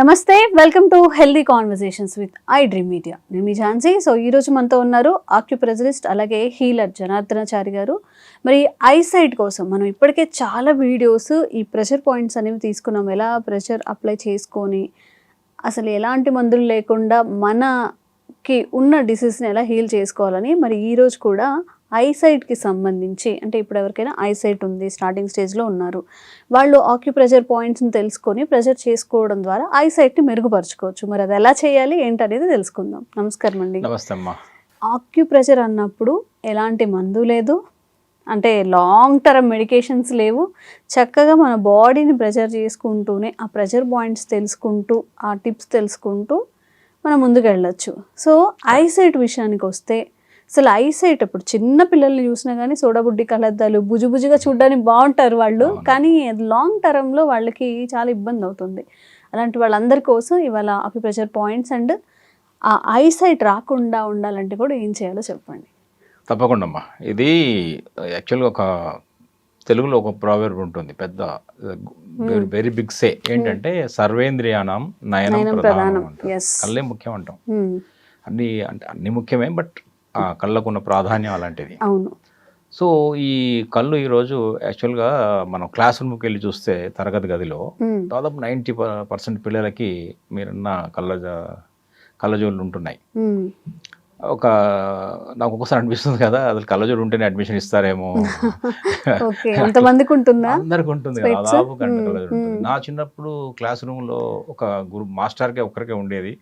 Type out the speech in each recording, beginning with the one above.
నమస్తే welcome to healthy conversations with iDream media నేను మీ ఝాన్సీ. సో ఈరోజు మనతో ఉన్నారు ఆక్యుప్రెజలిస్ట్ అలాగే హీలర్ జనార్దనాచారి గారు. మరి ఐ సైట్ కోసం మనం ఇప్పటికే చాలా వీడియోస్ ఈ ప్రెషర్ పాయింట్స్ అనేవి తీసుకున్నాం. ఎలా ప్రెషర్ అప్లై చేసుకొని అసలు ఎలాంటి మందులు లేకుండా మనకి ఉన్న డిసీజ్ని ఎలా హీల్ చేసుకోవాలని మరి ఈరోజు కూడా ఐసైట్కి సంబంధించి అంటే ఇప్పుడు ఎవరికైనా ఐసైట్ ఉంది స్టార్టింగ్ స్టేజ్లో ఉన్నారు వాళ్ళు ఆక్యుప్రెషర్ పాయింట్స్ని తెలుసుకొని ప్రెషర్ చేసుకోవడం ద్వారా ఐసైట్ని మెరుగుపరచుకోవచ్చు. మరి అది ఎలా చేయాలి ఏంటనేది తెలుసుకుందాం. నమస్కారం అండి నమస్తే అమ్మా ఆక్యుప్రెషర్ అన్నప్పుడు ఎలాంటి మందు లేదు. అంటే లాంగ్ టర్మ్ మెడికేషన్స్ లేవు. చక్కగా మన బాడీని ప్రెషర్ చేసుకుంటూనే ఆ ప్రెషర్ పాయింట్స్ తెలుసుకుంటూ ఆ టిప్స్ తెలుసుకుంటూ మనం ముందుకు వెళ్ళొచ్చు సో ఐసైట్ విషయానికి వస్తే అసలు ఐసైట్ ఇప్పుడు చిన్న పిల్లల్ని చూసినా కానీ సోడాబుడ్డి కలద్దాలు బుజుబుజుగా చూడడానికి బాగుంటారు వాళ్ళు. కానీ లాంగ్ టర్మ్లో వాళ్ళకి చాలా ఇబ్బంది అవుతుంది. అలాంటి వాళ్ళందరి కోసం ఇవాళ అక్యుప్రెషర్ పాయింట్స్ అండ్ ఆ ఐసైట్ రాకుండా ఉండాలంటే కూడా ఏం చేయాలో చెప్పండి. తప్పకుండా అమ్మా ఇది యాక్చువల్గా ఒక తెలుగులో ఒక ప్రావెర్బ్ ఉంటుంది. పెద్ద వెరీ బిగ్ సే ఏంటంటే సర్వేంద్రియానం నయనం ప్రధానం. కళ్ళే ముఖ్యం అంటాం. అన్ని అంటే అన్ని ముఖ్యమే బట్ ఆ కళ్ళకున్న ప్రాధాన్యం అలాంటిది అవును సో ఈ కళ్ళు ఈరోజు యాక్చువల్గా మనం క్లాస్ రూమ్కి వెళ్ళి చూస్తే తరగతి గదిలో. దాదాపు నైంటీ పర్సెంట్ పిల్లలకి మీరున్న కళ్ళ కళ్ళజోళ్ళు ఉంటున్నాయి. ఒక నాకు ఒకసారి అనిపిస్తుంది కదా అసలు కళ్ళజోడు ఉంటేనే అడ్మిషన్ ఇస్తారేమో అందరికి ఉంటుంది? దాదాపు కళ్ళజోడు ఉంటుంది. నా చిన్నప్పుడు క్లాస్ రూమ్లో ఒక గురు మాస్టర్కే ఒక్కరికే ఉండేది.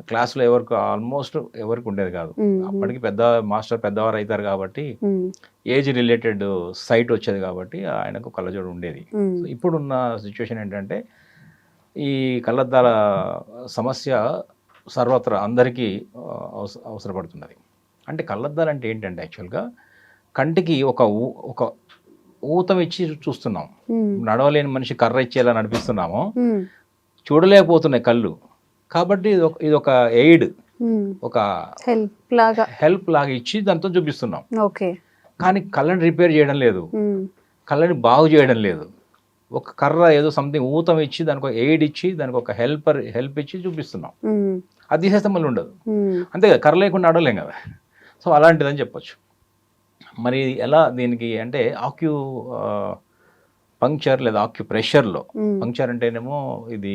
క్లాస్లో ఎవరికి ఆల్మోస్ట్ ఎవరికి ఉండేది కాదు. అప్పటికి పెద్ద మాస్టర్ పెద్దవారు అవుతారు కాబట్టి. ఏజ్ రిలేటెడ్ సైట్ వచ్చేది కాబట్టి ఆయనకు కళ్ళజోడు ఉండేది ఇప్పుడున్న సిచ్యువేషన్ ఏంటంటే ఈ కళ్ళద్దాల సమస్య సర్వత్రా అందరికీ అవసరపడుతున్నది అంటే కళ్ళద్దాలు అంటే ఏంటంటే యాక్చువల్గా కంటికి ఒక ఊ- ఒక ఊతం ఇచ్చి చూస్తున్నాం. నడవలేని మనిషి కర్ర ఇచ్చేలా నడిపిస్తున్నాము. చూడలేకపోతున్నాయి కళ్ళు కాబట్టి ఇది ఒక ఇది ఒక ఎయిడ్ మ్మ్. ఒక హెల్ప్ లాగా. హెల్ప్ లాగా ఇచ్చి దాంతో చూపిస్తున్నాం. ఓకే. కానీ కళ్ళని రిపేర్ చేయడం లేదు. మ్మ్. కళ్ళని బాగు చేయడం లేదు. ఒక కర్ర ఏదో సంథింగ్ ఊతం ఇచ్చి దానికి ఒక ఎయిడ్ ఇచ్చి దానికి ఒక హెల్పర్ హెల్ప్ ఇచ్చి చూపిస్తున్నాం. మ్మ్. అది తీసేస్తే మళ్ళీ ఉండదు. అంతే కదా కర్ర లేకుండా నడవలేం కదా. సో అలాంటిదని చెప్పొచ్చు. మరి ఎలా దీనికి అంటే ఆక్యూ పంక్చర్ లేదా ఆక్యూ ప్రెషర్లో. పంక్చర్ అంటేనేమో ఇది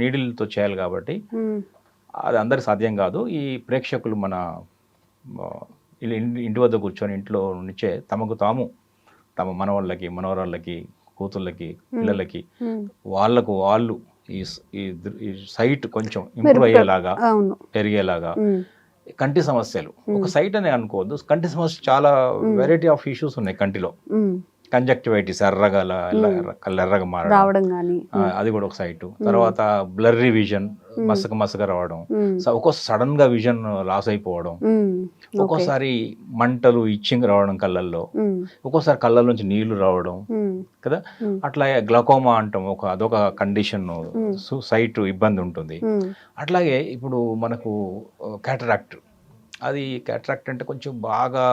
నీడిల్తో చేయాలి కాబట్టి. అది అందరికి సాధ్యం కాదు ఈ ప్రేక్షకులు మన ఇంటి వద్ద కూర్చొని ఇంట్లో నుంచే తమకు తాము తమ మనవాళ్ళకి మనవరాళ్ళకి కూతుళ్ళకి పిల్లలకి. వాళ్ళకు వాళ్ళు ఈ సైట్ కొంచెం ఇంప్రూవ్ అయ్యేలాగా పెరిగేలాగా. కంటి సమస్యలు ఒక సైట్ అనే అనుకోవద్దు కంటి సమస్య చాలా వెరైటీ ఆఫ్ ఇష్యూస్ ఉన్నాయి కంటిలో. కంజక్టివైటిస్ ఎర్రగా కళ్ళు ఎర్రగా మారడం. రావడం కానీ ఆ, అది కూడా ఒక సైట్. తర్వాత బ్లర్రీ విజన్ మసక మసక రావడం. ఒక్కో సడన్గా విజన్ లాస్ అయిపోవడం. ఒక్కోసారి మంటలు ఇచ్చింగ్ రావడం కళ్ళల్లో. ఒక్కోసారి కళ్ళ నుంచి నీళ్ళు రావడం. కదా? మ్మ్. అట్లా గ్లకోమా అంటాం. ఒక అదొక కండిషన్. సైట్ ఇబ్బంది ఉంటుంది. అట్లాగే ఇప్పుడు మనకు క్యాటరాక్ట్. అది క్యాటరాక్ట్ అంటే కొంచెం బాగా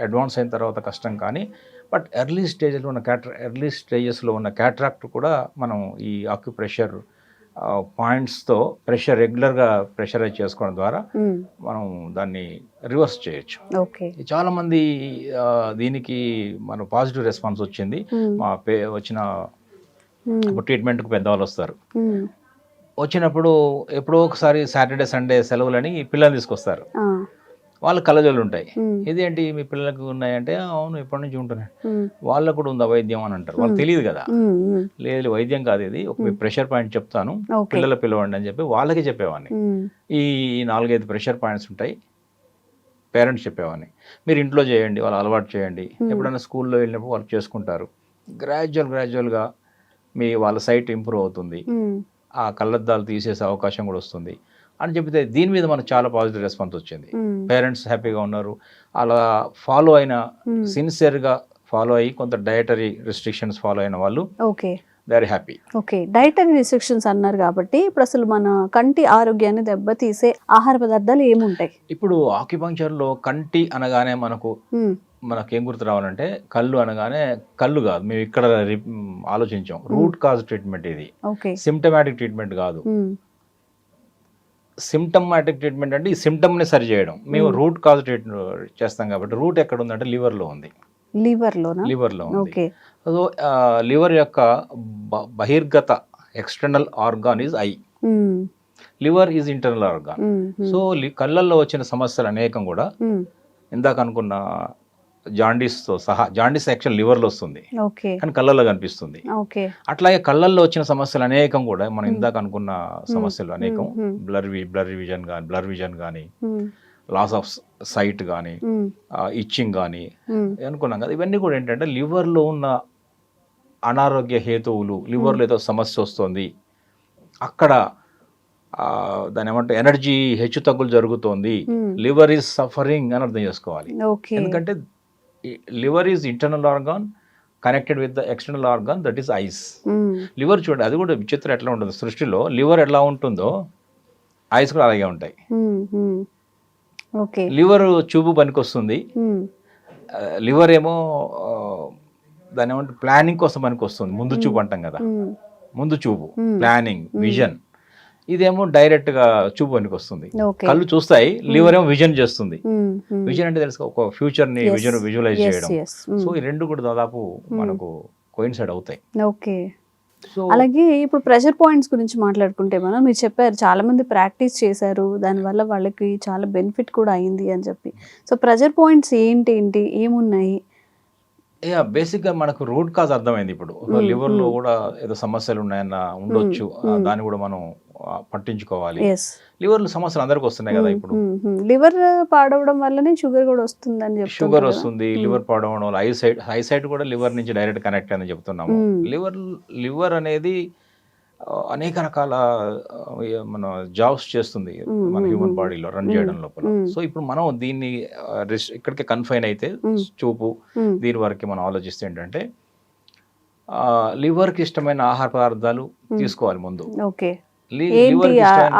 అడ్వాన్స్ అయిన తర్వాత కష్టం కానీ బట్ ఎర్లీ స్టేజ్లో ఉన్న క్యాటర్ ఎర్లీ స్టేజెస్లో ఉన్న క్యాటరాక్ట్ కూడా మనం ఈ ఆక్యుప్రెషర్ పాయింట్స్తో ప్రెషర్ రెగ్యులర్గా ప్రెషరైజ్ చేసుకోవడం ద్వారా మ్మ్. మనం దాన్ని రివర్స్ చేయొచ్చు ఓకే చాలా మంది ఆ, దీనికి మన పాజిటివ్ రెస్పాన్స్ వచ్చింది మ్మ్. మా పే వచ్చిన ట్రీట్మెంట్కి పెద్దవాళ్ళు వస్తారు. వచ్చినప్పుడు ఎప్పుడో ఒకసారి సాటర్డే సండే సెలవులని పిల్లల్ని తీసుకొస్తారు. వాళ్ళ కళ్ళజోళ్ళు ఉంటాయి. ఇదేంటి మీ పిల్లలకు ఉన్నాయంటే అవును ఎప్పటి నుంచి ఉంటున్నాయి. వాళ్ళకు కూడా ఉందా వైద్యం అని అంటారు. వాళ్ళకి తెలియదు కదా. లేదు వైద్యం కాదు ఇది. ఒక మీ ప్రెషర్ పాయింట్ చెప్తాను. పిల్లల పిలవండి అని చెప్పి వాళ్ళకి చెప్పేవాడిని. ఈ నాలుగైదు ప్రెషర్ పాయింట్స్ ఉంటాయి. పేరెంట్స్ చెప్పేవాడిని. మీరు ఇంట్లో చేయండి వాళ్ళు అలవాటు చేయండి. ఎప్పుడైనా స్కూల్లో వెళ్ళినప్పుడు వాళ్ళు చేసుకుంటారు. గ్రాడ్యువల్ గ్రాడ్యువల్గా మీ వాళ్ళ సైట్ ఇంప్రూవ్ అవుతుంది. ఆ కళ్ళద్దాలు తీసేసే అవకాశం కూడా వస్తుంది. అని చెప్తే దీని మీద మనకు చాలా పాజిటివ్ రెస్పాన్స్ వచ్చింది. పేరెంట్స్ హ్యాపీగా ఉన్నారు. అలా ఫాలో అయిన. సిన్సియర్గా ఫాలో అయ్యి కొంత డయటరీ రిస్ట్రిక్షన్స్ ఫాలో అయిన వాళ్ళు okay. Are happy okay. Dietary restrictions అన్నారు కాబట్టి ఇప్పుడు అసలు మన కంటి ఆరోగ్యాన్ని దెబ్బతీసే ఆహార పదార్థాలు ఏముంటాయి? ఇప్పుడు ఆక్యుపంక్చర్లో కంటి అనగానే మనకు మనకు ఏం గుర్తు రావాలంటే కళ్ళు అనగానే కళ్ళు కాదు మేము ఇక్కడ ఆలోచించాం. రూట్ కాజ్ ట్రీట్మెంట్ ఇది. సిమ్టమాటిక్ ట్రీట్మెంట్ కాదు. సిమ్టమాటిక్ ట్రీట్మెంట్ అంటే ఈ సిమ్టమ్ని సరి చేయడం. మేము రూట్ కాజ్ ట్రీట్మెంట్ చేస్తాం కాబట్టి రూట్ ఎక్కడ ఉందంటే లివర్లో ఉంది. Liver లోనా లివర్లో ఉంది సో లివర్ యొక్క బహిర్గత external organ is eye liver is internal organ so లి- కళ్ళల్లో వచ్చిన సమస్యలు అనేకం కూడా ఇందాక అనుకున్న జాండీస్తో సహా జాండీస్ యాక్చువల్ లివర్లో వస్తుంది. కానీ కళ్ళల్లో కనిపిస్తుంది. అట్లాగే కళ్ళల్లో వచ్చిన సమస్యలు అనేకం కూడా మనం ఇందాక అనుకున్న సమస్యలు అనేకం. బ్లర్ బ్లర్ విజన్ కానీ బ్లర్ విజన్ కానీ లాస్ ఆఫ్ సైట్ కానీ ఇచ్చింగ్ కానీ అనుకున్నాం కదా. ఇవన్నీ కూడా ఏంటంటే లివర్లో ఉన్న అనారోగ్య హేతువులు లివర్లో ఏదో సమస్య వస్తుంది. అక్కడ దాని ఏమంటే ఎనర్జీ హెచ్చు తగ్గులు జరుగుతోంది. లివర్ ఈజ్ సఫరింగ్ అని అర్థం చేసుకోవాలి. ఎందుకంటే liver is internal organ connected with the external organ that is eyes. Um, liver చూడండి అది కూడా విచిత్రం ఎట్లా ఉంటుంది సృష్టిలో లివర్ ఎలా ఉంటుందో ఐస్ కూడా అలాగే ఉంటాయి. ఉమ్, ఓకే లివర్ చూపు పనికొస్తుంది. లివర్ ఏమో దాని ఏమంటే ప్లానింగ్ కోసం పనికి వస్తుంది ముందు చూపు అంటాం కదా. ముందు చూపు Hmm. ప్లానింగ్ విజన్ ఇదేమో డైరెక్ట్గా చూపు పనికి వస్తుంది కళ్ళు చూస్తాయి లివర్ ఏమో విజన్ చేస్తుంది. విజన్ అంటే తెలుసు ఒక ఫ్యూచర్ని. విజన్ విజువలైజ్ చేయడం. సో ఈ రెండు కూడా దాదాపు మనకు కోయిన్సైడ్ అవుతాయి. ఓకే. అలాగే ఇప్పుడు ప్రెషర్ పాయింట్స్ గురించి మాట్లాడుకుంటే మనం మీరు చెప్పారు చాలా మంది ప్రాక్టీస్ చేశారు దానివల్ల వాళ్ళకి చాలా బెనిఫిట్ కూడా అయింది అని చెప్పి. సో ప్రెషర్ పాయింట్స్ ఏంటి ఏంటి ఏమున్నాయి? యా బేసిక్గా మనకు రూట్ కాజ్ అర్థమైంది ఇప్పుడు. లివర్లో hmm. కూడా ఏదో సమస్యలు ఉన్నాయన్న ఉండొచ్చు. దాన్ని కూడా మనం పట్టించుకోవాలి ఎస్ లివర్లో సమస్యలు అందరికి వస్తున్నాయి కదా ఇప్పుడు లివర్ పాడవడం వల్లనే షుగర్ కూడా వస్తుందని చెప్తున్నారు షుగర్. వస్తుంది. లివర్ పడవడం వల్ల ఐ సైడ్ ఐ సైడ్ కూడా లివర్ నుంచి డైరెక్ట్ కనెక్ట్ అని చెప్తున్నాము. లివర్ లివర్ అనేది అనేక రకాల మన జాబ్స్ చేస్తుంది మన హ్యూమన్. బాడీలో రన్. చేయడం లోపల. సో ఇప్పుడు మనం దీన్ని ఇక్కడికి కన్ఫైన్ అయితే. చూపు దీని వరకు మనం ఆలోచిస్తే ఏంటంటే లివర్కి ఇష్టమైన ఆహార పదార్థాలు తీసుకోవాలి ముందు ఓకే ఏంటి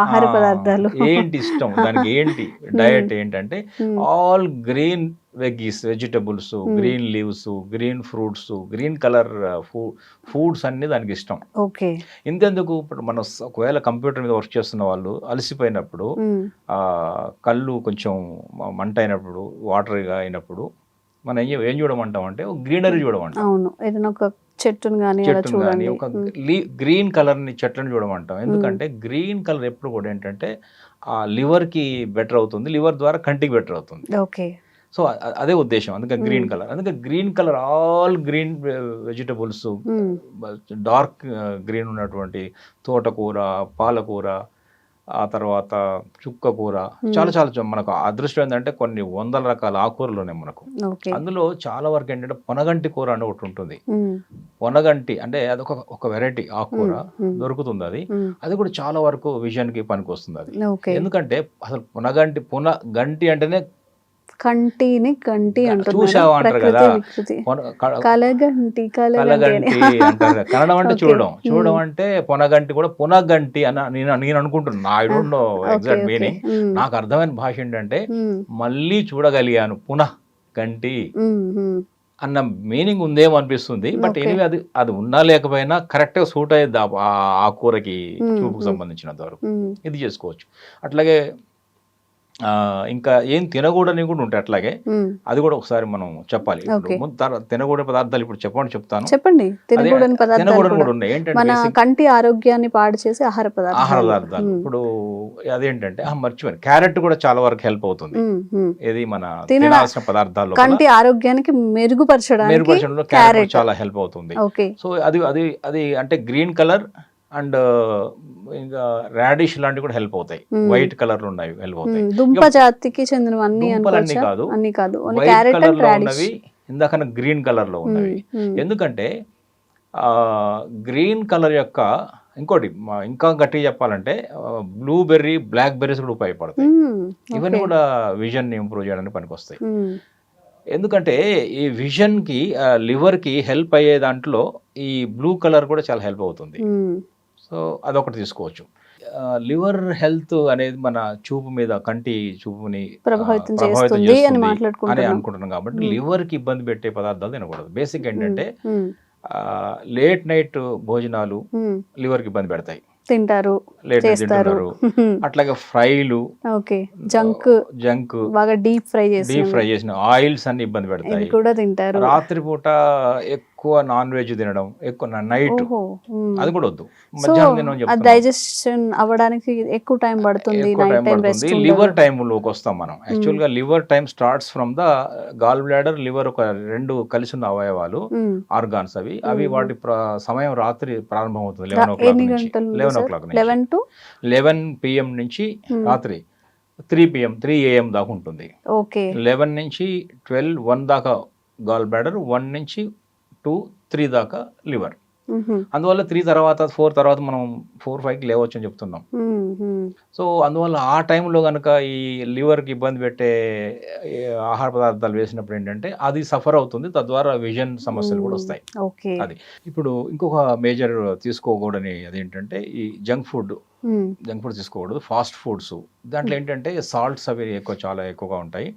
ఆహార పదార్థాలు? ఏంటి ఇష్టం? దానికి ఏంటి? డయట్ ఏంటంటే. All green veggies vegetables green leaves green fruits green colour foods అన్ని దానికి ఇష్టం. ఓకే. ఇంతెందుకు ఇప్పుడు మనం ఒకవేళ కంప్యూటర్ మీద వర్క్ చేస్తున్న వాళ్ళు అలసిపోయినప్పుడు కళ్ళు కొంచెం మంట అయినప్పుడు వాటర్గా అయినప్పుడు మనం ఏం ఏం చూడమంటాం అంటే గ్రీనరీ చూడమంటాం. అవును. ఏదైనా ఒక చెట్టును కానీ చెట్టును కానీ చూడండి. ఒక గ్రీన్ కలర్ని చెట్లను చూడమంటాం. ఎందుకంటే గ్రీన్ కలర్ ఎప్పుడు కూడా ఏంటంటే ఆ లివర్కి బెటర్ అవుతుంది. లివర్ ద్వారా కంటికి బెటర్ అవుతుంది. ఓకే. సో అదే ఉద్దేశం. అందుకే గ్రీన్ కలర్. అందుకే green colour all green vegetables dark green ఉన్నటువంటి తోటకూర పాలకూర ఆ తర్వాత చుక్క కూర. చాలా చాలా మనకు అదృష్టం ఏంటంటే కొన్ని వందల రకాల ఆకుకూరలు ఉన్నాయి మనకు. అందులో చాలా వరకు ఏంటంటే పొనగంటి కూర అని ఒకటి ఉంటుంది. పొనగంటి అంటే అదొక ఒక వెరైటీ ఆకుకూర దొరుకుతుంది అది. అది కూడా చాలా వరకు విజన్కి పనికి వస్తుంది అది ఎందుకంటే అసలు పునగంటి పున గంటి అంటేనే కంటిని గంటి అంటున్నారు చూసావా అంటారు ప్రకృతి కదా. వికృతి పొన- క- కలగంటి. కన్నడం అంటే. చూడడం చూడడం. అంటే పునగంటి కూడా పునగంటి అని నేను నేను అనుకుంటున్నా I don't know okay, exact. Meaning నాకు అర్థమైన భాష ఏంటంటే మళ్ళీ చూడగలిగాను పునః గంటి అన్న మీనింగ్ ఉందేమో అనిపిస్తుంది బట్. ఎనివే అది అది ఉన్నా లేకపోయినా కరెక్ట్గా సూట్ అయ్యేది ఆ- Hmm, చూపుకు. సంబంధించినంత వరకు ఇది చేసుకోవచ్చు అట్లాగే ఇంకా ఏం తినకూడని కూడా ఉంటాయి అట్లాగే. అది కూడా ఒకసారి మనం చెప్పాలి. తినకూడని పదార్థాలు ఇప్పుడు చెప్పండి చెప్తాను. చెప్పండి. తినకూడని పదార్థాలు కూడా. ఉన్నాయి. ఏంటంటే కంటి ఆరోగ్యాన్ని పాడు చేసే ఆహార పదార్థాలు. ఆహార పదార్థాలు. ఇప్పుడు అదేంటంటే మర్చిపోయాను. క్యారెట్ కూడా చాలా వరకు హెల్ప్ అవుతుంది. ఇది మన తినాల్సిన పదార్థాల్లో కంటి ఆరోగ్యానికి మెరుగుపరచడానికి మెరుగుపరచడంలో క్యారెట్ చాలా హెల్ప్ అవుతుంది. సో అది అది అది అంటే గ్రీన్ కలర్ అండ్ ఇంకా రాడిష్ లాంటివి కూడా హెల్ప్ అవుతాయి. వైట్ కలర్ ఉన్నాయి హెల్ప్ అవుతాయి. దుంప జాతికి అనుకోవచ్చా? కాదు. అన్ని కాదు. వైట్ క్యారెట్ కలర్లో ఉన్నవి ఇందాక గ్రీన్ కలర్లో ఉన్నవి. ఎందుకంటే గ్రీన్ కలర్ యొక్క ఇంకోటి ఇంకా గట్టిగా చెప్పాలంటే బ్లూబెర్రీ బ్లాక్ బెర్రీస్ కూడా ఉపయోగపడతాయి. ఇవన్నీ కూడా విజన్ ఇంప్రూవ్ చేయడానికి పనికొస్తాయి. ఎందుకంటే ఈ విజన్కి లివర్కి హెల్ప్ అయ్యే దాంట్లో ఈ బ్లూ కలర్ కూడా చాలా హెల్ప్ అవుతుంది. సో అదొకటి తీసుకోవచ్చు. లివర్ హెల్త్ అనేది మన చూపు మీద కంటి చూపుని ప్రభావితం చేస్తుంది అని అనుకుంటున్నాం కాబట్టి liver కి ఇబ్బంది పెట్టే పదార్థాలు తినకూడదు. బేసిక్ ఏంటంటే. లేట్ నైట్ భోజనాలు liver కి ఇబ్బంది పెడతాయి. తింటారు లేట్ నైట్ చేస్తారు. అట్లాగే ఫ్రైలు ఓకే. జంక్. జంక్. బాగా డీప్ ఫ్రై డీప్ చేసి ఫ్రై చేసిన ఆయిల్స్ అన్ని ఇబ్బంది పెడతాయి. కూడా తింటారు. రాత్రిపూట ఎక్కువ నాన్ వెజ్ తినడం ఎక్కువ నైట్. అది కూడా వద్దు. మధ్యాహ్నం. డైజెషన్ అవ్వడానికి ఎక్కువ టైం పడుతుంది టైం లివర్ టైంలోకి వస్తాం మనం. యాక్చువల్గా liver time starts from the gallbladder liver ఒక రెండు కలిసి ఉన్న అవయవాలు ఆర్గాన్స్ అవి. అవి. వాటి సమయం రాత్రి ప్రారంభం అవుతుంది eleven o'clock eleven o'clock eleven to eleven PM నుంచి రాత్రి త్రీ పిఎం త్రీ ఏఎం దాకా ఉంటుంది. ఓకే. లెవెన్ నుంచి ట్వెల్వ్ వన్ దాకా గాల్ బ్లాడర్ వన్ నుంచి టూ త్రీ దాకా లివర్. అందువల్ల త్రీ తర్వాత ఫోర్ తర్వాత మనం ఫోర్ ఫైవ్కి లేవచ్చు అని చెప్తున్నాం సో అందువల్ల ఆ టైంలో కనుక ఈ లివర్కి ఇబ్బంది పెట్టే ఆహార పదార్థాలు వేసినప్పుడు ఏంటంటే అది సఫర్ అవుతుంది. తద్వారా విజన్ సమస్యలు కూడా వస్తాయి. అది. ఇప్పుడు ఇంకొక మేజర్ తీసుకోకూడని అదేంటంటే ఈ జంక్ ఫుడ్ జంక్ ఫుడ్ తీసుకోకూడదు. Fast foods. దాంట్లో ఏంటంటే సాల్ట్స్ అవి ఎక్కువ చాలా ఎక్కువగా ఉంటాయి.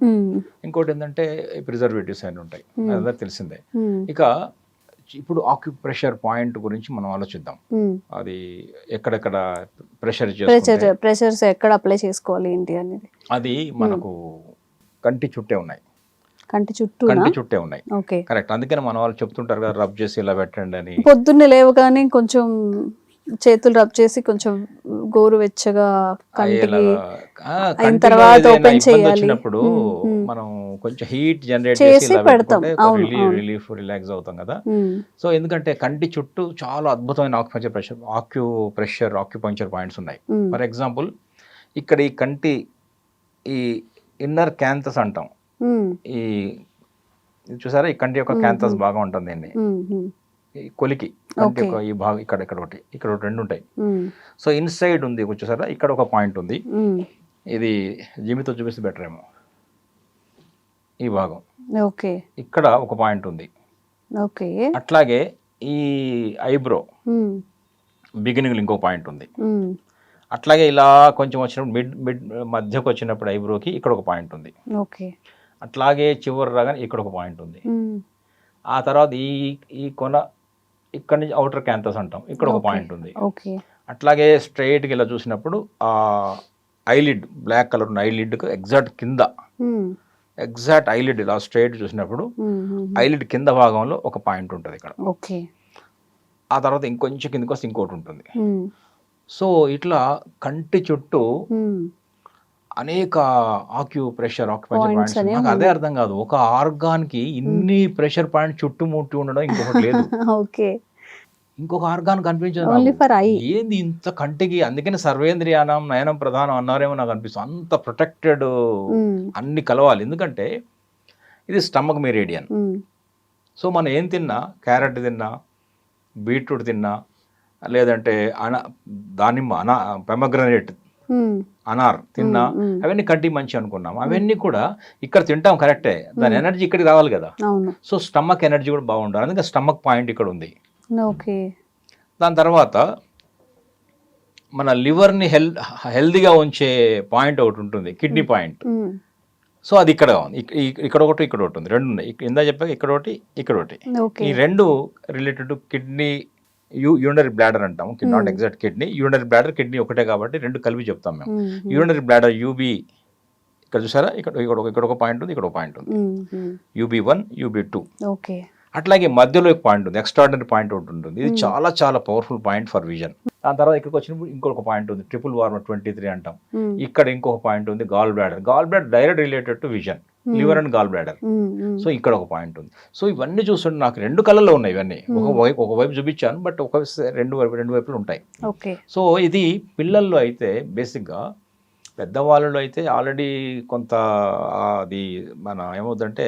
ఇంకోటి ఏంటంటే ప్రిజర్వేటివ్స్ అని ఉంటాయి. Hmm. అదంతా తెలిసిందే. ఇక ఇప్పుడు ఆక్యుప్రెషర్ పాయింట్ గురించి మనం ఆలోచిద్దాం. అది ఎక్కడెక్కడ ప్రెషర్ ప్రెషర్ ప్రెషర్స్ ఎక్కడ అప్లై చేసుకోవాలి ఏంటి అనేది. అది మనకు కంటి చుట్టే ఉన్నాయి. కంటి చుట్టూ కంటి చుట్టే ఉన్నాయి. ఓకే కరెక్ట్ అందుకని మన వాళ్ళు చెప్తుంటారు కదా రబ్ చేసి ఇలా పెట్టండి అని. పొద్దున్నే లేవగానే కొంచెం చేతులు రబ్ చేసి కొంచెం గోరు వెచ్చగా కంటికి అయిన తర్వాత ఇబ్బంది చేయాలి. మనం కొంచెం హీట్ జనరేట్ చేసి పెడతాం. రిలీఫ్ రిలాక్స్ అవుతాం కదా. సో ఎందుకంటే కంటి చుట్టూ చాలా అద్భుతమైన acupuncture pressure acupressure acupuncture points ఉన్నాయి. ఫర్ ఎగ్జాంపుల్ ఇక్కడ ఈ కంటి ఈ ఇన్నర్ క్యాంథస్ అంటాం. ఈ చూసారా ఈ కంటి యొక్క మ్మ్. బాగా ఉంటుంది దీన్ని కొలికి ఈ భాగం ఇక్కడ ఇక్కడ ఒకటి ఇక్కడ ఒకటి రెండు ఉంటాయి. సో ఇన్సైడ్ ఉంది ఇప్పుడు చూసారా? ఇక్కడ ఒక పాయింట్ ఉంది. ఇది జిమితో చూపిస్తే బెటర్ ఏమో. ఈ భాగం. ఓకే. ఇక్కడ ఒక పాయింట్ ఉంది. ఓకే. అట్లాగే ఈ ఐబ్రో. బిగినింగ్ ఇంకో పాయింట్ ఉంది. అట్లాగే ఇలా కొంచెం వచ్చినప్పుడు మిడ్ మిడ్ మధ్యకు వచ్చినప్పుడు ఐబ్రోకి ఇక్కడ ఒక పాయింట్ ఉంది. ఓకే. అట్లాగే చివరి రాగానే ఇక్కడ ఒక పాయింట్ ఉంది. ఆ తర్వాత ఈ ఈ కొన ఇక్కడ నుంచి అవుటర్ క్యాంథస్ అంటాం ఇక్కడ ఒక. పాయింట్ ఉంది ఓకే అట్లాగే స్ట్రైట్గా ఇలా చూసినప్పుడు ఆ ఐలిడ్ బ్లాక్ కలర్ ఉన్న ఐలిడ్కు ఎగ్జాక్ట్ కింద. ఎగ్జాక్ట్ ఐలిడ్ ఇలా స్ట్రైట్ చూసినప్పుడు మ్మ్. మ్మ్. ఐలిడ్ కింద భాగంలో ఒక పాయింట్ ఉంటుంది ఇక్కడ ఓకే ఆ తర్వాత ఇంకొంచెం కిందకి వస్తే ఇంకోటి ఉంటుంది. సో ఇట్లా కంటి చుట్టూ. అనేక ఆక్యూ ప్రెషర్ పాయింట్స్ నాకు అదే. అర్థం కాదు ఒక ఆర్గాన్కి ఇన్ని ప్రెషర్ పాయింట్ చుట్టుముట్టి ఉండడం ఇంకొకటి లేదు ఓకే ఇంకొక ఆర్గాన్ కనిపించదు. ఏంది ఇంత కంటికి అందుకని సర్వేంద్రియానం నయనం ప్రధానం అన్నారేమో నాకు అనిపిస్తుంది అంత ప్రొటెక్టెడ్. అన్ని కలవాలి ఎందుకంటే ఇది స్టమక్ మెరేడియన్. సో మనం ఏం తిన్నా క్యారెట్ తిన్నా బీట్రూట్ తిన్నా లేదంటే అన దానిమ్మ అనా పెమగ్రనేట్. అనార్ తిన్నా. అవన్నీ కంటి మంచి అనుకున్నాం. అవన్నీ కూడా ఇక్కడ తింటాం కరెక్టే. దాని ఎనర్జీ ఇక్కడికి రావాలి కదా. సో స్టమక్ ఎనర్జీ కూడా బాగుండాలి. అందుకే స్టమక్ పాయింట్ ఇక్కడ ఉంది. ఓకే. దాని తర్వాత మన లివర్ని హెల్ హెల్దీగా ఉంచే పాయింట్ ఒకటి ఉంటుంది కిడ్నీ పాయింట్. సో అది ఇక్కడ ఉంది. ఇక్- ఇక్- ఇక్కడ ఒకటి ఇక్కడ ఒకటి ఉంది. రెండు ఉన్నాయి. ఇందా చెప్పాక ఇక్కడ ఒకటి ఇక్కడ ఒకటి. ఈ రెండు related to kidney you urinary bladder అంటాము not Hmm. Exact kidney urinary bladder kidney ఒకటే కాబట్టి రెండు కలిపి చెప్తాం మేము మ్మ్. యూనరీ బ్లాడర్ యూబీ ఇక్కడ చూసారా ఇక్కడ ఇక్కడ ఒక- ఇక్కడ ఒక పాయింట్ ఉంది ఇక్కడ ఒక పాయింట్ ఉంది. మ్మ్. UB one UB two okay అట్లాగే మధ్యలో ఒక పాయింట్ ఉంది ఎక్స్ట్రాడినరీ పాయింట్ ఒకటి ఉంటుంది ఇది Hmm. చాలా చాలా పవర్ఫుల్ పాయింట్ ఫర్ విజన్ దాని తర్వాత ఇక్కడికి వచ్చినప్పుడు ఇంకొక పాయింట్ ఉంది ట్రిపుల్ వార్మర్ ట్వంటీ త్రీ అంటాం. ఇక్కడ ఇంకొక పాయింట్ ఉంది gallbladder gallbladder direct related to vision Hmm. Liver and gallbladder. So ఇక్కడ ఒక పాయింట్ ఉంది సో ఇవన్నీ చూస్తుంటే నాకు రెండు కళ్ళల్లో ఉన్నాయి ఇవన్నీ ఒక. వైపు ఒక వైపు చూపించాను బట్ ఒక రెండు వైపు రెండు వైపులు ఉంటాయి సో ఇది పిల్లల్లో అయితే బేసిక్గా పెద్దవాళ్ళలో అయితే ఆల్రెడీ కొంత అది మన ఏమవుతుందంటే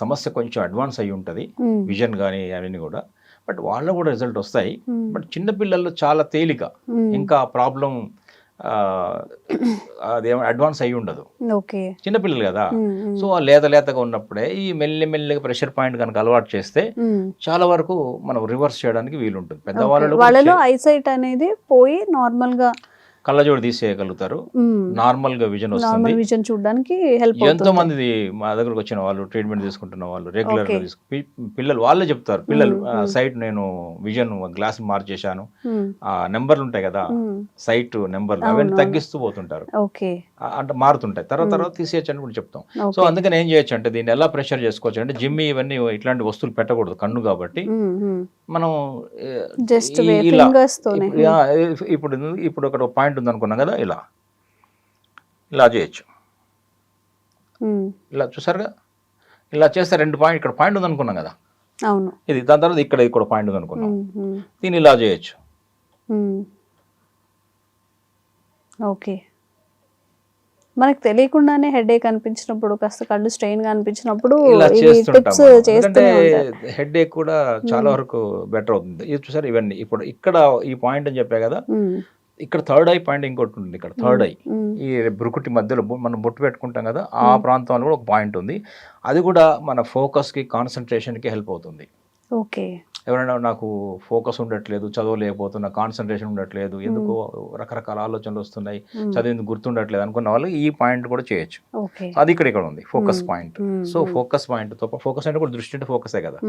సమస్య కొంచెం అడ్వాన్స్ అయి ఉంటుంది. విజన్ కానీ అవన్నీ కూడా బట్ వాళ్ళకు కూడా రిజల్ట్ వస్తాయి. బట్ చిన్న పిల్లల్లో చాలా తేలిక. ఇంకా ప్రాబ్లం అదేమో అడ్వాన్స్ అయ్యి ఉండదు. ఓకే. చిన్నపిల్లలు కదా. సో ఆ లేత లేతగా ఉన్నప్పుడే ఈ మెల్లి మెల్లిగా ప్రెషర్ పాయింట్ కనుక అలవాటు చేస్తే. చాలా వరకు మనం రివర్స్ చేయడానికి వీలుంటుంది. పెద్దవాళ్ళు వాళ్ళలో ఐసైట్ అనేది పోయి నార్మల్గా కళ్ళజోడు తీసేయగలుగుతారు. నార్మల్గా విజన్ వస్తుంది. విజన్ చూడడానికి హెల్ప్ ఎంతో మంది మా దగ్గరకు వచ్చిన వాళ్ళు ట్రీట్మెంట్ తీసుకుంటున్న వాళ్ళు రెగ్యులర్గా పిల్లలు వాళ్ళే చెప్తారు. పిల్లలు. సైట్ నేను విజన్ గ్లాస్ మార్చేశాను. ఆ నెంబర్లు ఉంటాయి కదా. సైట్ నెంబర్లు అవును, అవన్నీ అవును. తగ్గిస్తూ పోతుంటారు. ఓకే. అంటే మారుతుంటాయి. తర్వాత. తర్వాత తీసేయచ్చు అని కూడా చెప్తాం. సో అందుకని ఏం చేయొచ్చు అంటే దీన్ని ఎలా ప్రెషర్ చేసుకోవచ్చు అంటే జిమ్ ఇవన్నీ ఇట్లాంటి వస్తువులు పెట్టకూడదు కన్ను కాబట్టి. మనం ఇలా. ఇప్పుడు ఇప్పుడు ఒక పాయింట్ ఉంది అనుకున్నాం కదా ఇలా. ఇలా చేయొచ్చు. ఇలా చూసారుగా? ఇలా చేస్తే రెండు పాయింట్ ఇక్కడ పాయింట్ ఉంది అనుకున్నాం కదా. అవును. ఇది దాని తర్వాత ఇక్కడ ఇక్కడ పాయింట్ ఉంది అనుకున్నాం దీన్ని ఇలా చేయొచ్చు. ఓకే. మనకు తెలియకుండానే హెడేక్ అనిపించినప్పుడు కాస్త కళ్ళు స్ట్రెయిన్గా అనిపించినప్పుడు టిప్స్ ఏక్ కూడా చాలా వరకు బెటర్ అవుతుంది. ఇది చూసారు? ఇవన్నీ. ఇప్పుడు ఇక్కడ ఈ పాయింట్ అని చెప్పా కదా? ఉమ్, ఇక్కడ థర్డ్ ఐ పాయింట్ ఇంకోటి ఉంటుంది ఇక్కడ థర్డ్ ఐ ఉమ్, ఈ బ్రుకుటి మధ్యలో మనం బొట్టు పెట్టుకుంటాం కదా ఆ ప్రాంతంలో కూడా ఒక పాయింట్ ఉంది. అది కూడా మన ఫోకస్కి కాన్సన్ట్రేషన్కి హెల్ప్ అవుతుంది. ఓకే. ఎవరైనా నాకు ఫోకస్ ఉండట్లేదు చదవలేకపోతున్నా కాన్సన్ట్రేషన్ ఉండట్లేదు ఎందుకో రకరకాల ఆలోచనలు వస్తున్నాయి చదివింది గుర్తుండట్లేదు అనుకున్న వాళ్ళు ఈ పాయింట్ కూడా చేయొచ్చు. అది ఇక్కడ ఇక్కడ ఉంది ఫోకస్. పాయింట్. సో ఫోకస్ పాయింట్తో ఫోకస్ అంటే కూడా దృష్టి అంటే ఫోకసే కదా.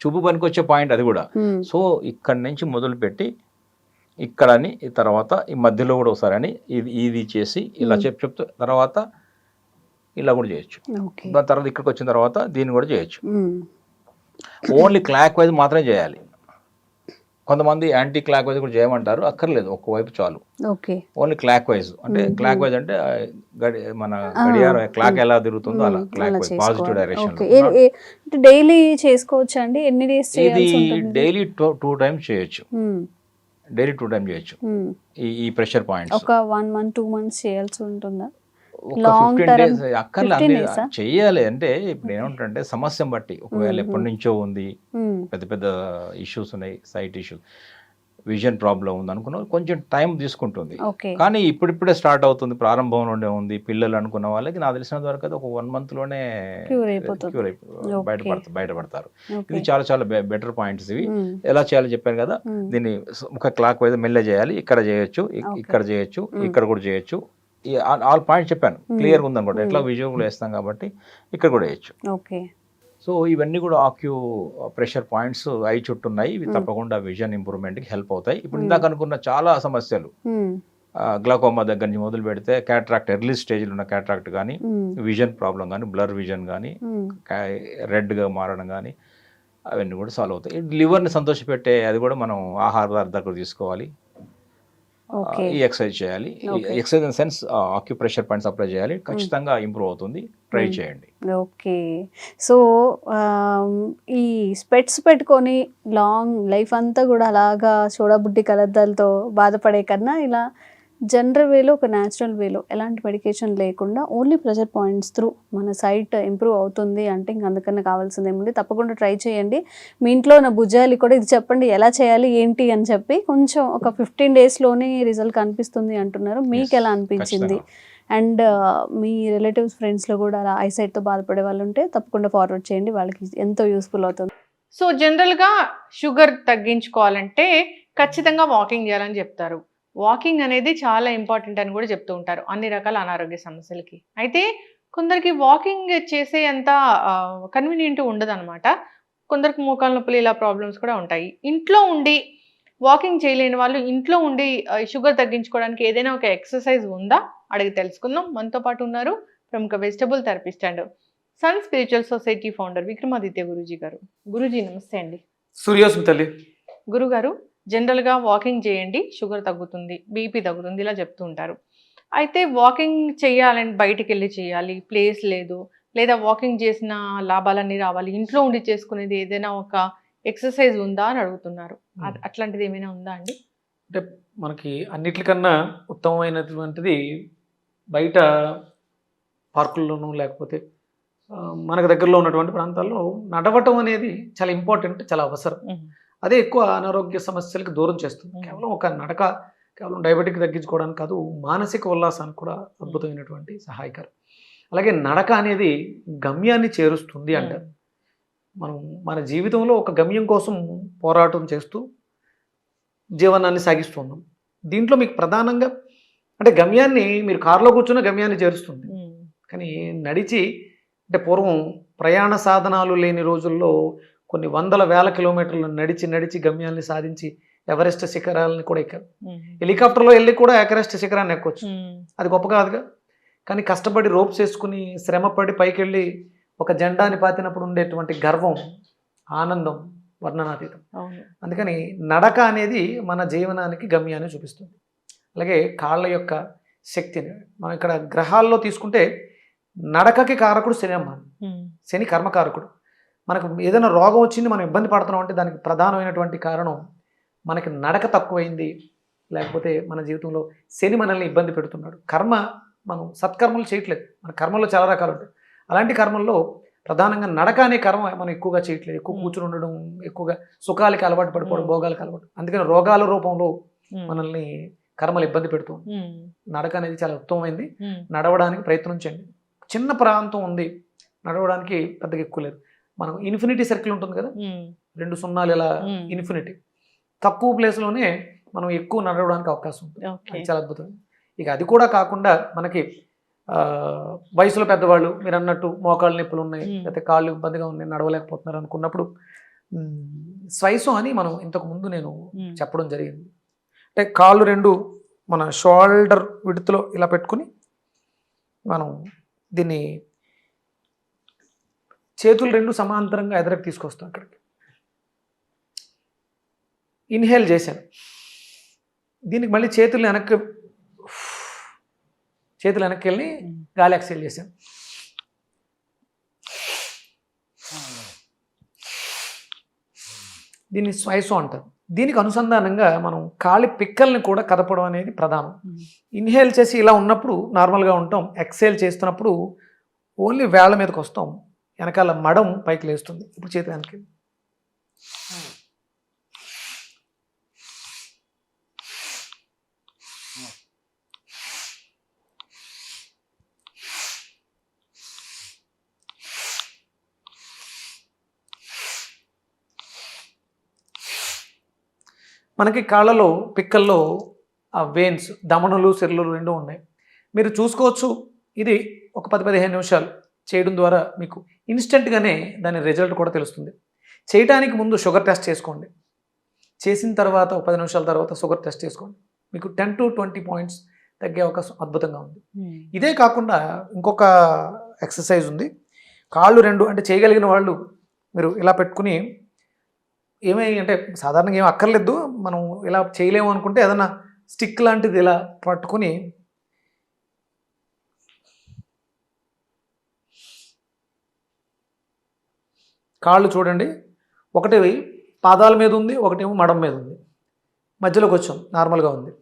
చూపు పనికి వచ్చే పాయింట్ అది కూడా. సో ఇక్కడి నుంచి మొదలుపెట్టి ఇక్కడ అని ఈ తర్వాత ఈ మధ్యలో కూడా ఒకసారి అని ఇది ఇది చేసి ఇలా. చెప్పు చెప్తూ తర్వాత ఇలా కూడా చేయొచ్చు. దాని తర్వాత ఇక్కడికి వచ్చిన తర్వాత దీన్ని కూడా చేయొచ్చు. ఓన్లీ క్లాక్ వైజ్ మాత్రమే చేయాలి. కొంతమంది యాంటీ క్లాక్ వైజ్ కూడా చేయమంటారు అక్కర్లేదు ఒక్కవైపు చాలు. ఓకే. ఓన్లీ క్లాక్ వైజ్ అంటే. క్లాక్ వైజ్ అంటే మన గడియారం క్లాక్. ఎలా తిరుగుతుందో అలా clockwise positive. Direction daily చేసుకోవచ్చా అండి ఎన్ని డేస్ ఇది డైలీ టూ టైమ్స్ చేయొచ్చు. డైలీ టూ టైమ్స్ చేయొచ్చు. ఈ ఈ ప్రెషర్ పాయింట్స్ ఒక వన్ మంత్ టూ మంత్స్ చేయాల్సి ఉంటుందా? డేస్ అక్కర్లే 15 అన్ని days ఆ? చెయ్యాలి అంటే ఇప్పుడు ఏమంటారంటే సమస్యను బట్టి ఒకవేళ Mhm. ఎప్పటి నుంచో ఉంది పెద్ద పెద్ద ఇష్యూస్ ఉన్నాయి సైట్ ఇష్యూస్ విజన్ ప్రాబ్లం ఉంది అనుకున్న కొంచెం టైం తీసుకుంటుంది కానీ ఇప్పుడిప్పుడే స్టార్ట్ అవుతుంది ప్రారంభంలోనే ఉంది పిల్లలు అనుకున్న వాళ్ళకి నాకు తెలిసినంత వరకు అయితే ఒక వన్ మంత్లోనే అయిపోతుంది. Cure Okay. బయటపడతారు బయటపడతారు ఇది చాలా చాలా బెటర్ పాయింట్స్ ఇవి ఎలా చేయాలో చెప్పాను కదా దీన్ని ఒక క్లాక్ వైజ్ మెల్ల చేయాలి ఇక్కడ చేయొచ్చు. ఇక్కడ చేయొచ్చు. ఇక్కడ కూడా చేయొచ్చు ఆల్ పాయింట్స్ చెప్పాను. క్లియర్ ఉంది అనమాట Mm. ఎట్లా విజువల్ వేస్తాం కాబట్టి ఇక్కడ కూడా వేయచ్చు. ఓకే. సో ఇవన్నీ కూడా ఆక్యూ ప్రెషర్ పాయింట్స్ ఐ చుట్టూ ఉన్నాయి. ఇవి. తప్పకుండా విజన్ ఇంప్రూవ్మెంట్కి హెల్ప్ అవుతాయి. ఇప్పుడు. ఇందాక అనుకున్న చాలా సమస్యలు. గ్లాకోమా దగ్గర నుంచి మొదలు పెడితే క్యాట్రాక్ట్ ఎర్లీ స్టేజ్లో ఉన్న క్యాట్రాక్ట్ కానీ విజన్ ప్రాబ్లం కానీ బ్లర్ విజన్ కానీ రెడ్గా మారడం కానీ అవన్నీ కూడా సాల్వ్ అవుతాయి. లివర్ని సంతోషపెట్టే అది కూడా మనం ఆహార పదార్థాలు తీసుకోవాలి. ఈ ఎక్సర్సైజ్ చేయాలి. Exercise in sense acupressure points apply చేయాలి. ఖచ్చితంగా ఇంప్రూవ్ అవుతుంది. ట్రై. చేయండి. ఓకే. సో ఈ స్పెట్స్ పెట్టుకొని లాంగ్ లైఫ్ అంతా కూడా అలాగా చూడబుడ్డి కలద్దాలతో బాధపడే కన్నా ఇలా జనరల్ వేలో ఒక న్యాచురల్ వేలో ఎలాంటి మెడికేషన్ లేకుండా ఓన్లీ ప్రెషర్ పాయింట్స్ త్రూ మన సైట్ ఇంప్రూవ్ అవుతుంది అంటే ఇంక అందుకన్నా కావాల్సింది ఏముంది? తప్పకుండా ట్రై చేయండి. మీ ఇంట్లో ఉన్న భుజాలు కూడా ఇది చెప్పండి ఎలా చేయాలి ఏంటి అని చెప్పి కొంచెం ఒక ఫిఫ్టీన్ డేస్లోనే రిజల్ట్ కనిపిస్తుంది అంటున్నారు. మీకు ఎలా అనిపించింది. అండ్ మీ రిలేటివ్స్ ఫ్రెండ్స్లో కూడా అలా ఐసైట్తో బాధపడే వాళ్ళు ఉంటే తప్పకుండా ఫార్వర్డ్ చేయండి. వాళ్ళకి ఎంతో యూస్ఫుల్ అవుతుంది. సో జనరల్గా షుగర్ తగ్గించుకోవాలంటే ఖచ్చితంగా వాకింగ్ చేయాలని చెప్తారు. వాకింగ్ అనేది చాలా ఇంపార్టెంట్ అని కూడా చెప్తూ ఉంటారు అన్ని రకాల అనారోగ్య సమస్యలకి. అయితే కొందరికి వాకింగ్ చేసే అంత కన్వీనియంట్ ఉండదు అనమాట కొందరికి మోకాల నొప్పులు ఇలా ప్రాబ్లమ్స్ కూడా ఉంటాయి. ఇంట్లో ఉండి వాకింగ్ చేయలేని వాళ్ళు ఇంట్లో ఉండి షుగర్ తగ్గించుకోవడానికి ఏదైనా ఒక ఎక్సర్సైజ్ ఉందా? అడిగి తెలుసుకుందాం. మనతో పాటు ఉన్నారు ప్రముఖ vegetable therapist and Sun Spiritual Society founder Vikramaditya Guruji గారు. గురూజీ నమస్తే అండి. సూర్యోస్మి తల్లి. గురుగారు జనరల్గా వాకింగ్ చేయండి షుగర్ తగ్గుతుంది బీపీ తగ్గుతుంది ఇలా చెప్తూ ఉంటారు. అయితే వాకింగ్ చేయాలని బయటికి వెళ్ళి చేయాలి ప్లేస్ లేదు లేదా వాకింగ్ చేసిన లాభాలన్నీ రావాలి ఇంట్లో ఉండి చేసుకునేది ఏదైనా ఒక ఎక్సర్సైజ్ ఉందా అని అడుగుతున్నారు. అట్లాంటిది ఏమైనా ఉందా అండి? అంటే మనకి అన్నిటికన్నా ఉత్తమమైనటువంటిది బయట పార్కుల్లోనూ లేకపోతే మనకు దగ్గరలో ఉన్నటువంటి ప్రాంతాల్లో నడవటం అనేది చాలా ఇంపార్టెంట్ చాలా అవసరం. అదే ఎక్కువ అనారోగ్య సమస్యలకు దూరం చేస్తుంది. కేవలం ఒక నడక కేవలం డయాబెటిక్ తగ్గించుకోవడానికి కాదు మానసిక ఉల్లాసానికి కూడా అద్భుతమైనటువంటి సహాయకరం. అలాగే నడక అనేది గమ్యాన్ని చేరుస్తుంది అంటారు. మనం మన జీవితంలో ఒక గమ్యం కోసం పోరాటం చేస్తూ జీవనాన్ని సాగిస్తున్నాం దీంట్లో మీకు ప్రధానంగా అంటే గమ్యాన్ని మీరు కారులో కూర్చున్న గమ్యాన్ని చేరుస్తుంది. కానీ నడిచి అంటే పూర్వం ప్రయాణ సాధనాలు లేని రోజుల్లో కొన్ని వందల వేల కిలోమీటర్లు నడిచి నడిచి గమ్యాన్ని సాధించి ఎవరెస్ట్ శిఖరాలని కూడా ఎక్కారు హెలికాప్టర్లో వెళ్ళి కూడా ఎవరెస్ట్ శిఖరాన్ని ఎక్కొచ్చు. అది గొప్ప కాదుగా. కానీ కష్టపడి రోప్స్ వేసుకుని శ్రమపడి పైకి వెళ్ళి ఒక జెండాని పాతినప్పుడు ఉండేటువంటి గర్వం ఆనందం వర్ణనాతీతం. అందుకని నడక అనేది మన జీవనానికి గమ్యాన్ని చూపిస్తుంది. అలాగే కాళ్ళ యొక్క శక్తిని మనం ఇక్కడ గ్రహాల్లో తీసుకుంటే నడకకి కారకుడు శని అమ్మ. శని కర్మకారకుడు. మనకు ఏదైనా రోగం వచ్చింది మనం ఇబ్బంది పడుతున్నాం అంటే దానికి ప్రధానమైనటువంటి కారణం మనకి నడక తక్కువైంది. లేకపోతే మన జీవితంలో శని మనల్ని ఇబ్బంది పెడుతున్నాడు. కర్మ మనం సత్కర్మలు చేయట్లేదు. మన కర్మల్లో చాలా రకాలు ఉంటాయి. అలాంటి కర్మల్లో ప్రధానంగా నడక అనే కర్మ మనం ఎక్కువగా చేయట్లేదు. ఎక్కువ కూర్చుని ఉండడం ఎక్కువగా సుఖాలకి అలవాటు పడిపోవడం. భోగాలకు అలవాటు అందుకని రోగాల రూపంలో మనల్ని కర్మలు ఇబ్బంది పెడుతుంది నడక అనేది చాలా ఉత్తమమైంది. నడవడానికి ప్రయత్నం చేయండి. చిన్న ప్రాంతం ఉంది. నడవడానికి పెద్దగా ఎక్కువ లేదు. మనం ఇన్ఫినిటీ సర్కిల్ ఉంటుంది కదా? రెండు సున్నాలు ఇలా. ఇన్ఫినిటీ. తక్కువ ప్లేస్లోనే మనం ఎక్కువ నడవడానికి అవకాశం ఉంది అది చాలా అద్భుతం. ఇక అది కూడా కాకుండా మనకి వయసులో పెద్దవాళ్ళు మీరు అన్నట్టు మోకాళ్ళ నొప్పులు ఉన్నాయి. లేకపోతే కాళ్ళు ఇబ్బందిగా ఉన్నాయి నడవలేకపోతున్నారు అనుకున్నప్పుడు స్వైసం అని మనం ఇంతకు ముందు నేను చెప్పడం జరిగింది. అంటే కాళ్ళు రెండు మన షోల్డర్ విడుతులో ఇలా పెట్టుకుని మనం దీన్ని చేతులు రెండు సమాంతరంగా ఎదరకు తీసుకొస్తాం అక్కడికి. ఇన్హేల్ చేశాను. దీనికి మళ్ళీ చేతులు వెనక్కి చేతులు వెనక్కి వెళ్ళి గాలి ఎక్సైల్ చేశాను. దీన్ని శ్వాసం అంటారు. దీనికి అనుసంధానంగా మనం కాలి పిక్కల్ని కూడా కదపడం అనేది ప్రధానం. ఇన్హేల్ చేసి ఇలా ఉన్నప్పుడు నార్మల్గా ఉంటాం. ఎక్సేల్ చేస్తున్నప్పుడు ఓన్లీ వేళ్ళ మీదకి వస్తాం. వెనకాల మడం పైకి లేస్తుంది. ఇప్పుడు చేతి వెనక మనకి కాళ్ళలో పిక్కల్లో ఆ వెయిన్స్ దమనులు సిర్లు రెండు ఉన్నాయి. మీరు చూసుకోవచ్చు. ఇది ఒక పది పదిహేను నిమిషాలు. చేయడం ద్వారా మీకు ఇన్స్టెంట్గానే దాని రిజల్ట్ కూడా తెలుస్తుంది. చేయడానికి ముందు షుగర్ టెస్ట్ చేసుకోండి. చేసిన తర్వాత ఒక పది నిమిషాల తర్వాత షుగర్ టెస్ట్ చేసుకోండి. మీకు టెన్ టు ట్వంటీ పాయింట్స్ తగ్గే అవకాశం అద్భుతంగా ఉంది. ఇదే కాకుండా ఇంకొక ఎక్సర్సైజ్ ఉంది. కాళ్ళు రెండు అంటే చేయగలిగిన వాళ్ళు మీరు ఇలా పెట్టుకుని ఏమై అంటే సాధారణంగా ఏం అక్కర్లేదు. మనం ఇలా చేయలేము అనుకుంటే ఏదైనా స్టిక్ లాంటిది ఇలా పట్టుకుని కాళ్ళు చూడండి. ఒకటి పాదాల మీద ఉంది ఒకటేమో మడం మీద ఉంది. మధ్యలోకి వచ్చాం నార్మల్గా ఉంది.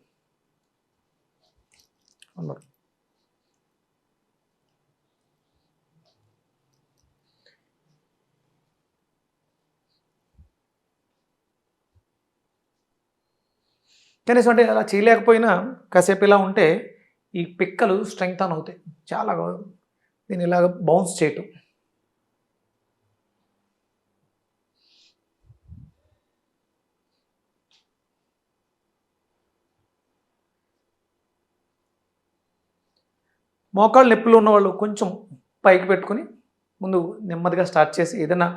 కనీసం అంటే అలా చేయలేకపోయినా కాసేపు ఇలా ఉంటే ఈ పిక్కలు స్ట్రెంగ్త్ అని అవుతాయి. చాలా దీన్ని ఇలాగ బౌన్స్ చేయటం. మోకాళ్ళు నొప్పులు ఉన్న వాళ్ళు కొంచెం పైకి పెట్టుకొని ముందు నెమ్మదిగా స్టార్ట్ చేసి ఏదైనా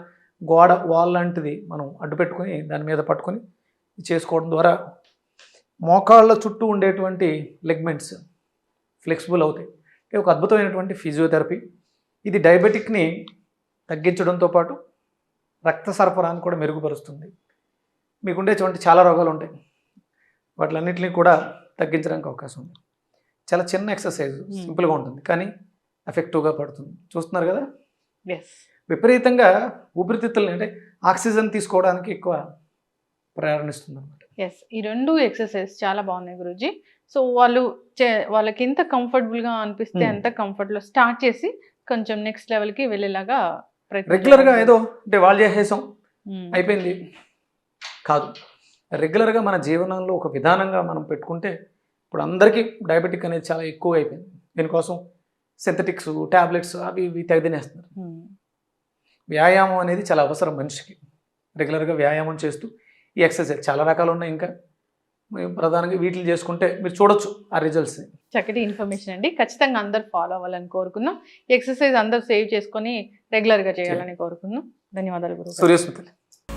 గోడ వాల్ లాంటిది మనం అడ్డు పెట్టుకొని దాని మీద పట్టుకొని చేసుకోవడం ద్వారా మోకాళ్ళ చుట్టూ ఉండేటువంటి లెగ్మెంట్స్ ఫ్లెక్సిబుల్ అవుతాయి. ఇది ఒక అద్భుతమైనటువంటి ఫిజియోథెరపీ. ఇది డయాబెటిక్ని తగ్గించడంతో పాటు రక్త సరఫరాను కూడా మెరుగుపరుస్తుంది. మీకు ఉండేటువంటి చాలా రోగాలు ఉంటాయి. వాటిలన్నింటినీ కూడా తగ్గించడానికి అవకాశం ఉంది. చాలా చిన్న ఎక్సర్సైజ్ సింపుల్గా ఉంటుంది. కానీ ఎఫెక్టివ్గా పడుతుంది. చూస్తున్నారు కదా? విపరీతంగా ఊపిరితిత్తుల్ని అంటే ఆక్సిజన్ తీసుకోవడానికి ఎక్కువ ప్రయాణిస్తుంది అనమాట ఎస్ ఈ రెండు ఎక్సర్సైజ్ చాలా బాగున్నాయి గురుజీ. సో వాళ్ళు వాళ్ళకి ఎంత comfortable గా అనిపిస్తే Hmm. అంత comfort లో స్టార్ట్ చేసి కొంచెం నెక్స్ట్కి వెళ్ళేలాగా రెగ్యులర్గా. ఏదో అంటే వాళ్ళు చేసేసాం. Hmm. అయిపోయింది. కాదు. రెగ్యులర్గా మన జీవనంలో ఒక విధానంగా మనం పెట్టుకుంటే ఇప్పుడు అందరికీ డయాబెటిక్ అనేది చాలా ఎక్కువ అయిపోయింది దీనికోసం సింథటిక్స్ ట్యాబ్లెట్స్ అవి ఇవి తెగ తినేస్తున్నారు వ్యాయామం అనేది చాలా అవసరం మనిషికి. రెగ్యులర్గా వ్యాయామం చేస్తూ ఈ ఎక్సర్సైజ్ చాలా రకాలు ఉన్నాయి ఇంకా. ప్రధానంగా వీటిని చేసుకుంటే మీరు చూడొచ్చు ఆ రిజల్ట్స్ చక్కటి ఇన్ఫర్మేషన్ అండి. ఖచ్చితంగా అందరు ఫాలో అవ్వాలని కోరుకుందాం. ఎక్సర్సైజ్ అందరు సేవ్ చేసుకొని రెగ్యులర్గా చేయాలని కోరుకుందాం. ధన్యవాదాలు గురువు గారు. Suryasmriti.